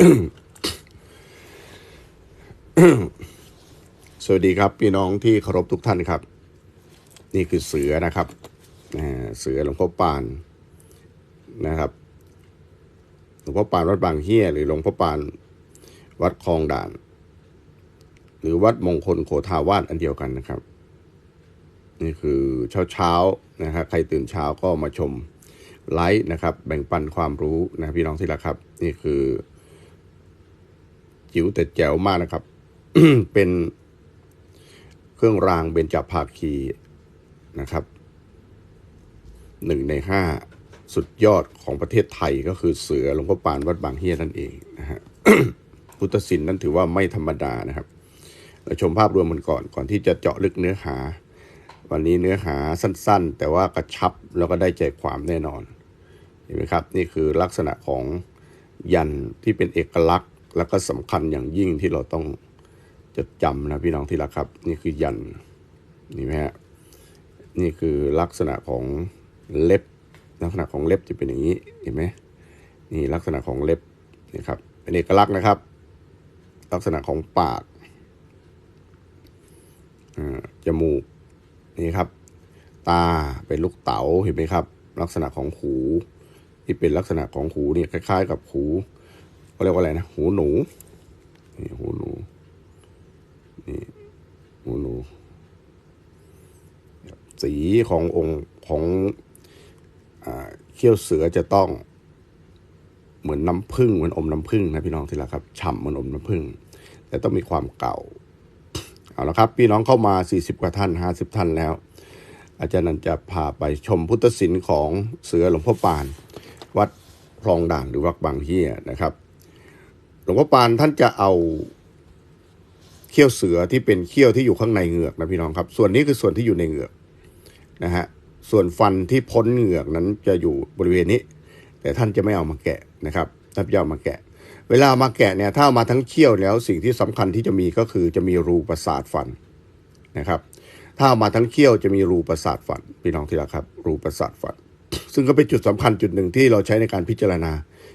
สวัสดีครับพี่น้องที่เคารพทุกท่านครับ นี่คือเสือนะครับเสือหลวงพ่อปานนะครับหลวงพ่อปานวัดบางเฮียหรือหลวงพ่อปานวัดคลองด่าน หรือวัดมงคลโคทาวาสอันเดียวกันนะครับ นี่คือเช้าเช้านะครับใครตื่นเช้าก็มาชมไลฟ์นะครับ แบ่งปันความรู้นะพี่น้องที่รักครับ นี่คือ จิ๋วแต่แจ๋วมากนะครับ เป็นเครื่องรางเบญจภาคีนะครับหนึ่งในห้าสุดยอดของประเทศไทยก็คือเสือหลวงพ่อปานวัดบางเฮียนั่นเองนะฮะพุทธศิลป์นั้นถือว่าไม่ธรรมดานะครับเราชมภาพรวมมันก่อนก่อนที่จะเจาะลึกเนื้อหา วันนี้เนื้อหาสั้นๆ แต่ว่ากระชับแล้วก็ได้ใจความแน่นอนเห็นไหมครับ นี่คือลักษณะของยันที่เป็นเอกลักษณ์ แล้วก็สำคัญอย่างยิ่งที่เราต้องจดจำนะพี่น้องที่รักครับ นี่คือยันนี่ไหมฮะนี่คือลักษณะของเล็บ ลักษณะของเล็บจะเป็นอย่างนี้เห็นไหมนี่ลักษณะของเล็บนี่ครับเป็นเอกลักษณ์นะครับ ลักษณะของปากจมูกนี่ครับ ตาเป็นลูกเต๋าเห็นไหมครับ ลักษณะของหู ที่เป็นลักษณะของหูนี่คล้าย ๆ กับหู เขาเรียกว่าอะไรนะ หูหนู นี่หูหนู นี่หูหนู สีขององค์ของเขี้ยวเสือจะต้องเหมือนน้ำผึ้งเหมือนอมน้ำผึ้งนะพี่น้องที่รักครับฉ่ำเหมือนอมน้ำผึ้งแต่ต้องมีความเก่าเอาละครับ พี่น้องเข้ามา 40 กว่าท่าน 50 ท่านแล้ว อาจารย์นันจะพาไปชมพุทธศิลป์ของเสือหลวงพ่อปาน วัดคลองด่านหรือวัดบางเฮียนะครับ หลวงพ่อปานท่านจะเอาเขี้ยวเสือที่เป็นเขี้ยวที่อยู่ข้างในเหงือกนะพี่น้องครับ ส่วนนี้คือส่วนที่อยู่ในเหงือกนะฮะส่วนฟันที่พ้นเหงือกนั้นจะอยู่บริเวณนี้ แต่ท่านจะไม่เอามาแกะนะครับท่านจะเอามาแกะ เวลามาแกะเนี่ยถ้ามาทั้งเขี้ยวแล้วสิ่งที่สำคัญที่จะมีก็คือจะมีรูประสาทฟันนะครับ ถ้าเอามาทั้งเขี้ยวจะมีรูประสาทฟันพี่น้องที่รักครับ รูประสาทฟัน ซึ่งก็เป็นจุดสำคัญจุดหนึ่งที่เราใช้ในการพิจารณา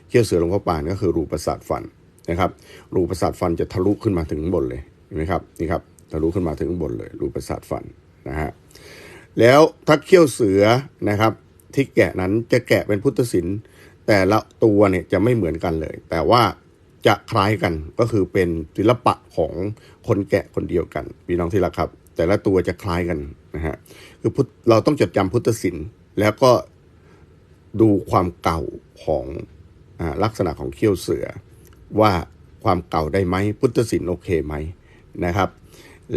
เขี้ยวเสือหลวงพ่อปานก็คือรูประสาทฟัน นะครับรูประสาทฟันจะทะลุขึ้นมาถึงบนเลยเห็นไหมครับนี่ครับทะลุขึ้นมาถึงบนเลย รูประสาทฟันนะฮะแล้วถ้าเขี้ยวเสือนะครับ ที่แกะนั้นจะแกะเป็นพุทธศิลป์แต่ละตัวเนี่ยจะไม่เหมือนกันเลย แต่ว่าจะคล้ายกันก็คือเป็นศิลปะของคนแกะคนเดียวกันพี่น้องที่รักครับ แต่ละตัวจะคล้ายกันนะฮะคือพุทธเราต้องจดจำพุทธศิลป์แล้วก็ดูความเก่าของอลักษณะของเขี้ยวเสือ ว่าความเก่าได้ไหมพุทธศิลป์โอเคไหมนะครับ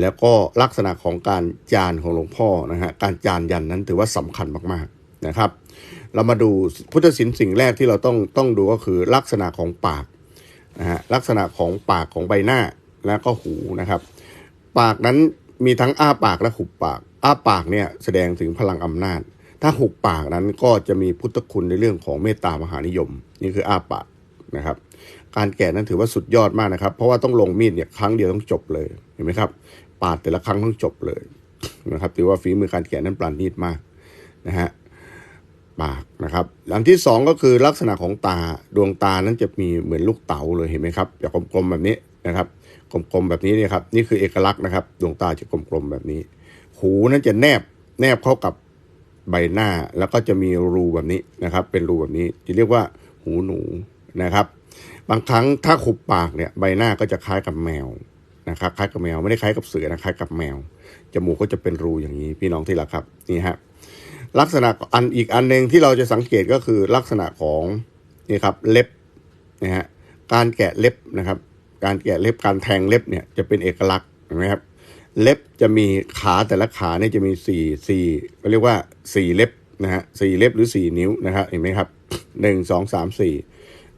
แล้วก็ลักษณะของการจานของหลวงพ่อนะฮะการจานยันนั้นถือว่าสำคัญมากๆนะครับ เรามาดูพุทธศิลป์สิ่งแรกที่เราต้องต้องดูก็คือลักษณะของปากนะฮะลักษณะของปากของใบหน้าแล้วก็หูนะครับ ปากนั้นมีทั้งอ้าปากและหุบปาก อ้าปากเนี่ยแสดงถึงพลังอำนาจ ถ้าหุบปากนั้นก็จะมีพุทธคุณในเรื่องของเมตตามหานิยม นี่คืออ้าปากนะครับ การแกะนั้นถือว่าสุดยอดมากนะครับ เพราะว่าต้องลงมีดเนี่ยครั้งเดียวต้องจบเลยเห็นไหมครับ ปาดแต่ละครั้งต้องจบเลยนะครับถือว่าฝีมือการแกะนั้นปราณีตมากนะฮะปากนะครับอันที่สองก็คือลักษณะของตาดวงตานั้นจะมีเหมือนลูกเต๋าเลยเห็นไหมครับจะกลมๆแบบนี้นะครับ กลมๆแบบนี้เนี่ยครับนี่คือเอกลักษณ์นะครับ ดวงตาจะกลมๆแบบนี้ หูนั้นจะแนบแนบเข้ากับใบหน้าแล้วก็จะมีรูแบบนี้นะครับ เป็นรูแบบนี้จะเรียกว่าหูหนูนะครับ บางครั้งถ้าขุบปากเนี่ยใบหน้าก็จะคล้ายกับแมวนะครับคล้ายกับแมวไม่ได้คล้ายกับเสือนะคล้ายกับแมว จมูกก็จะเป็นรูอย่างนี้พี่น้องที่รักครับนี่ฮะลักษณะอันอีกอันหนึ่งที่เราจะสังเกตก็คือลักษณะของนี่ครับเล็บนะฮะการแกะเล็บนะครับ การแกะเล็บการแทงเล็บเนี่ยจะเป็นเอกลักษณ์เห็นไหมครับเล็บจะมีขาแต่ละขาเนี่ยจะมีสี่สี่ก็เรียกว่าสี่เล็บนะฮะสี่เล็บหรือสี่นิ้วนะครับเห็นไหมครับหนึ่งสองสามสี่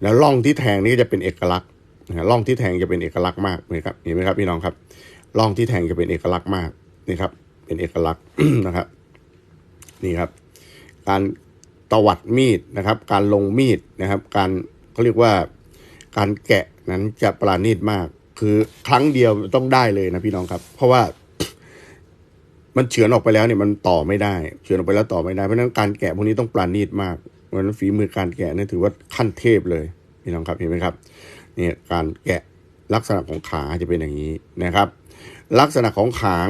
แล้วร่องที่แทงนี่จะเป็นเอกลักษณ์นะฮะร่องที่แทงจะเป็นเอกลักษณ์มากนี่ครับเห็นไหมครับพี่น้องครับร่องที่แทงจะเป็นเอกลักษณ์มากนี่ครับ เป็นเอกลักษณ์นะครับ นี่ครับ การตวัดมีดนะครับ การลงมีดนะครับ การเขาเรียกว่าการแกะนั้นจะประณีตมาก คือครั้งเดียวต้องได้เลยนะพี่น้องครับ เพราะว่ามันเฉือนออกไปแล้วเนี่ยมันต่อไม่ได้ เฉือนออกไปแล้วต่อไม่ได้เพราะฉะนั้นการแกะพวกนี้ต้องปราณีตมาก เพราะนั้นฝีมือการแกะนี่ถือว่าขั้นเทพเลยพี่น้องครับเห็นไหมครับเนี่ยการแกะลักษณะของขาจะเป็นอย่างนี้นะครับ ลักษณะของหาง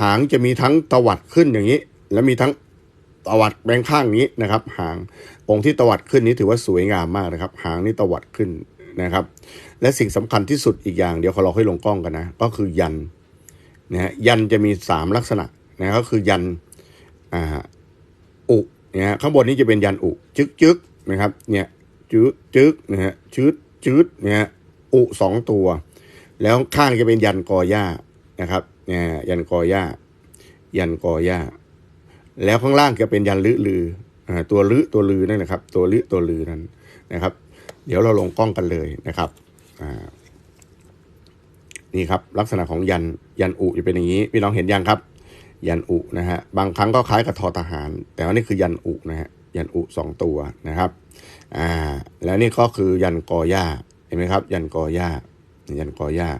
หางจะมีทั้งตวัดขึ้นอย่างนี้ และมีทั้งตวัดแบงข้างนี้นะครับ หางองค์ที่ตวัดขึ้นนี้ถือว่าสวยงามมากนะครับ หางนี่ตวัดขึ้นนะครับ และสิ่งสำคัญที่สุดอีกอย่าง เดี๋ยวเขาเราให้ลงกล้องกันนะ ก็คือยันนะฮะยันจะมีสามลักษณะนะก็คือยันอ่าอุ นี่ยฮะข้างบนนี้จะเป็นยันอุจึกจึกนะครับเนี่ยจึกจึกนะฮะชืดชืดเนี่ยฮะอุสองตัว แล้วข้างจะเป็นยันกอหญ้านะครับเนี่ยยันกอหญ้า ยันกอหญ้า แล้วข้างล่างจะเป็นยันลือลืออ่าตัวลือตัวลือนั่นนะครับ ตัวลือตัวลือนั้นนะครับ เดี๋ยวเราลงกล้องกันเลยนะครับอ่านี่ครับ ลักษณะของยันยันอุจะเป็นอย่างนี้ พี่น้องเห็นยังครับ ยันอุนะฮะบางครั้งก็คล้ายกับทอทหาร แต่ว่านี่คือยันอุนะฮะยันอุสองตัวนะครับอ่าแล้วนี่ก็คือยันกอหญ้าเห็นไหมครับ ยันกอหญ้ายันกอหญ้า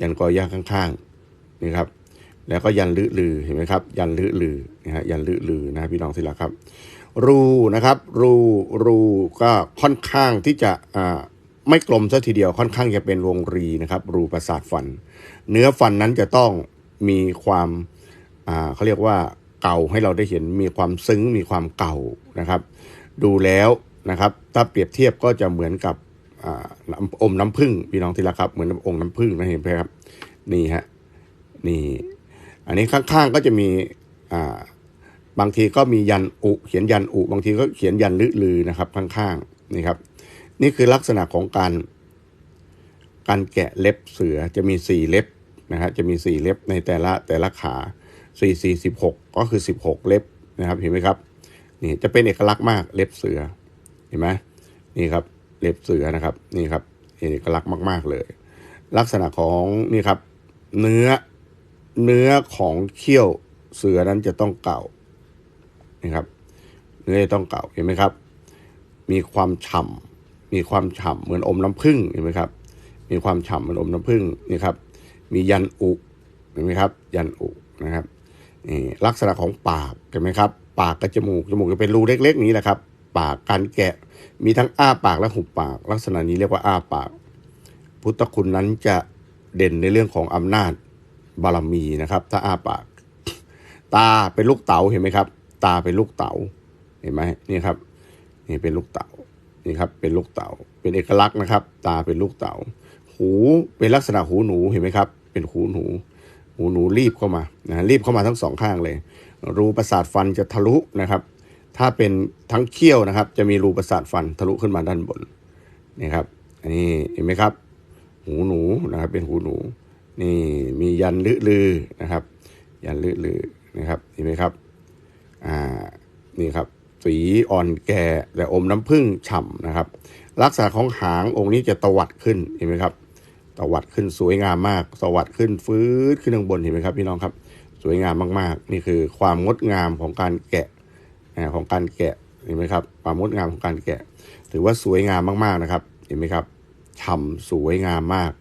ยันกอหญ้าข้างๆนี่ครับแล้วก็ยันลือลือเห็นไหมครับ ยันลือลือนะฮะยันลือลือนะพี่น้องที่รักครับ รูนะครับ รูรูก็ค่อนข้างที่จะอ่าไม่กลมซะทีเดียวค่อนข้างจะเป็นวงรีนะครับ รูประสาทฟัน เนื้อฟันนั้นจะต้องมีความ เขาเรียกว่าเก่าให้เราได้เห็นมีความซึ้งมีความเก่านะครับ ดูแล้วนะครับ ถ้าเปรียบเทียบก็จะเหมือนกับอ่าน้ำอมน้ำผึ้งพี่น้องที่รักครับ เหมือนน้ำองค์น้ำผึ้งนะเห็นไหมครับ นี่ฮะนี่ อันนี้ข้างๆก็จะมีอ่าบางทีก็มียันอุเขียนยันอุบางทีก็เขียนยันลือลือนะครับ ข้างๆนี่ครับ นี่คือลักษณะของการการแกะเล็บเสือจะมีสี่เล็บนะครับจะมีสี่เล็บในแต่ละแต่ละขา สี่สี่สิบหกก็คือสิบหกเล็บนะครับเห็นไหมครับนี่จะเป็นเอกลักษณ์มากเล็บเสือเห็นไหมนี่ครับเล็บเสือนะครับนี่ครับเอกลักษณ์มาก ๆ เลย ลักษณะของนี่ครับเนื้อเนื้อของเขี้ยวเสือนั้นจะต้องเก่านี่ครับเนื้อจะต้องเก่าเห็นไหมครับ มีความฉ่ำมีความฉ่ำเหมือนอมน้ำผึ้งเห็นไหมครับ มีความฉ่ำเหมือนอมน้ำผึ้งนี่ครับ มียันอุเห็นไหมครับ ยันอุนะครับ นี่ลักษณะของปากเห็นไหมครับ ปากกับจมูก จมูกจะเป็นรูเล็กๆนี้แหละครับ ปากการแกะมีทั้งอ้าปากและหุบปาก ลักษณะนี้เรียกว่าอ้าปาก พุทธคุณนั้นจะเด่นในเรื่องของอำนาจบารมีนะครับ ถ้าอ้าปาก ตาเป็นลูกเต๋าเห็นไหมครับ ตาเป็นลูกเต๋าเห็นไหมนี่ครับนี่เป็นลูกเต๋านี่ครับเป็นลูกเต๋าเป็นเอกลักษณ์นะครับ ตาเป็นลูกเต๋าหูเป็นลักษณะหูหนูเห็นไหมครับ เป็นหูหนู หูหนูรีบเข้ามานะรีบเข้ามาทั้งสองข้างเลย รูประสาทฟันจะทะลุนะครับ ถ้าเป็นทั้งเขี้ยวนะครับ จะมีรูประสาทฟันทะลุขึ้นมาด้านบนนี่ครับอันนี้เห็นไหมครับ หูหนูนะครับ เป็นหูหนู นี่มียันลือลือนะครับ ยันลือลือนะครับเห็นไหมครับอ่านี่ครับสีอ่อนแก่แต่อมน้ำผึ้งฉ่ำนะครับ ลักษณะของหางองค์นี้จะตวัดขึ้นเห็นไหมครับ ตวัดขึ้นสวยงามมากตวัดขึ้นฟืดขึ้นข้างบนเห็นไหมครับพี่น้องครับ สวยงามมากๆ นี่คือความงดงามของการแกะของการแกะเห็นไหมครับ ความงดงามของการแกะ ถือว่าสวยงามมากๆนะครับ เห็นไหมครับฉ่ำสวยงามมาก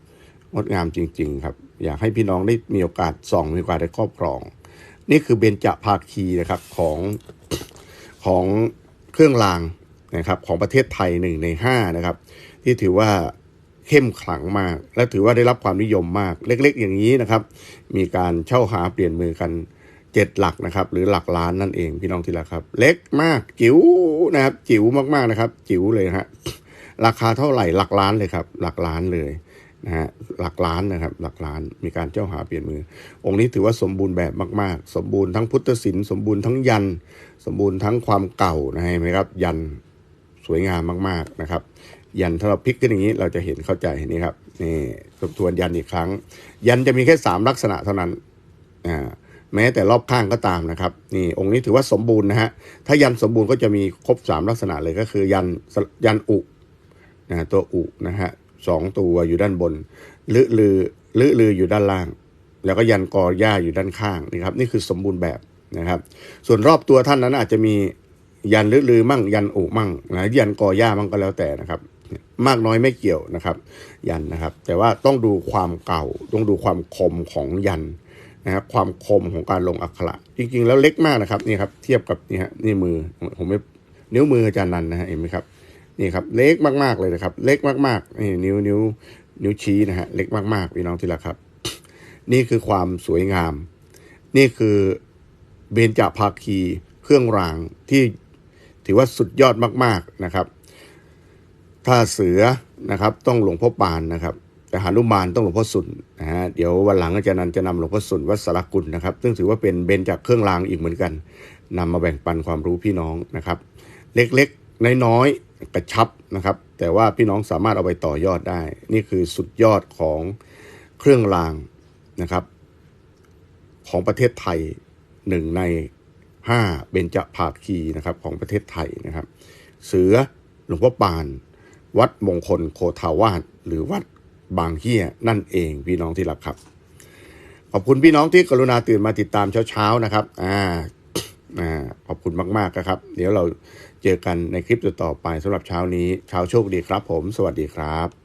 งดงามจริง ๆ ครับ อยากให้พี่น้องได้มีโอกาสส่องมีโอกาสได้ครอบครอง นี่คือเบญจภาคีนะครับของของเครื่องรางนะครับของประเทศไทยหนึ่งในห้านะครับ ที่ถือว่า เข้มขลังมาก และถือว่าได้รับความนิยมมาก เล็กๆ อย่างนี้นะครับ มีการเช่าหาเปลี่ยนมือกันเจ็ดหลักนะครับ หรือหลักล้านนั่นเองพี่น้องที่รักครับ เล็กมากจิ๋วนะครับ จิ๋วมากๆนะครับ จิ๋วเลยฮะราคาเท่าไหร่หลักล้านเลยครับ หลักล้านเลยนะฮะหลักล้านนะครับ หลักล้านมีการเจ้าหาเปลี่ยนมือ องค์นี้ถือว่าสมบูรณ์แบบมาก ๆ สมบูรณ์ทั้งพุทธศิลป์สมบูรณ์ทั้งยัน สมบูรณ์ทั้งความเก่านะเห็นไหมครับ ยันสวยงามมาก ๆนะครับ ยันถ้าเราพลิกขึ้นอย่างนี้เราจะเห็นเข้าใจนี่ครับนี่ทบทวนยันอีกครั้ง ยันจะมีแค่สามลักษณะเท่านั้นอ่าแม้แต่รอบข้างก็ตามนะครับนี่องค์นี้ถือว่าสมบูรณ์นะฮะถ้ายันสมบูรณ์ก็จะมีครบสามลักษณะเลยก็คือ ยันยันอุนะตัวอุนะฮะสองตัวอยู่ด้านบนลือลือลือลืออยู่ด้านล่าง แล้วก็ยันกอหญ้าอยู่ด้านข้างนี่ครับนี่คือสมบูรณ์แบบนะครับ ส่วนรอบตัวท่านนั้นอาจจะมียันลือลือมั่งยันอุมั่งนะยันกอหญ้ามั่งก็แล้วแต่นะครับ มากน้อยไม่เกี่ยวนะครับ ยันนะครับ แต่ว่าต้องดูความเก่า ต้องดูความคมของยันนะครับความคมของการลงอักขระจริง ๆ แล้วเล็กมากนะครับนี่ครับเทียบกับนี่ฮะนี่มือผมไม่นิ้วมืออาจารย์นันนะฮะเห็นไหมครับนี่ครับเล็กมากๆเลยนะครับ เล็กมากๆนี่นิ้วนิ้วนิ้วชี้นะฮะเล็กมากๆพี่น้องที่รักครับ นี่คือความสวยงาม นี่คือเบญจภาคีเครื่องรางที่ถือว่าสุดยอดมาก ๆนะครับ ถ้าเสือนะครับ ต้องหลวงพ่อปานนะครับ แต่หานุมานต้องหลวงพ่อสุนนะฮะเดี๋ยววันหลังอาจารย์นันจะนำหลวงพ่อสุนวัดสารกุลนะครับ ซึ่งถือว่าเป็นเบญจากเครื่องรางอีกเหมือนกันนำมาแบ่งปันความรู้พี่น้องนะครับ เล็กๆน้อยๆกระชับนะครับ แต่ว่าพี่น้องสามารถเอาไปต่อยอดได้ นี่คือสุดยอดของเครื่องรางนะครับ ของประเทศไทยหนึ่งในห้าเบญจภาคีนะครับของประเทศไทยนะครับ เสือหลวงพ่อปาน วัดมงคลโคทาวาสหรือวัดบางเฮียนั่นเองพี่น้องที่รักครับ ขอบคุณพี่น้องที่กรุณาตื่นมาติดตามเช้าๆนะครับอ่าอ่าขอบคุณมากๆนะครับ เดี๋ยวเราเจอกันในคลิปต่อไปสำหรับเช้านี้เช้าโชคดีครับ ผม สวัสดีครับ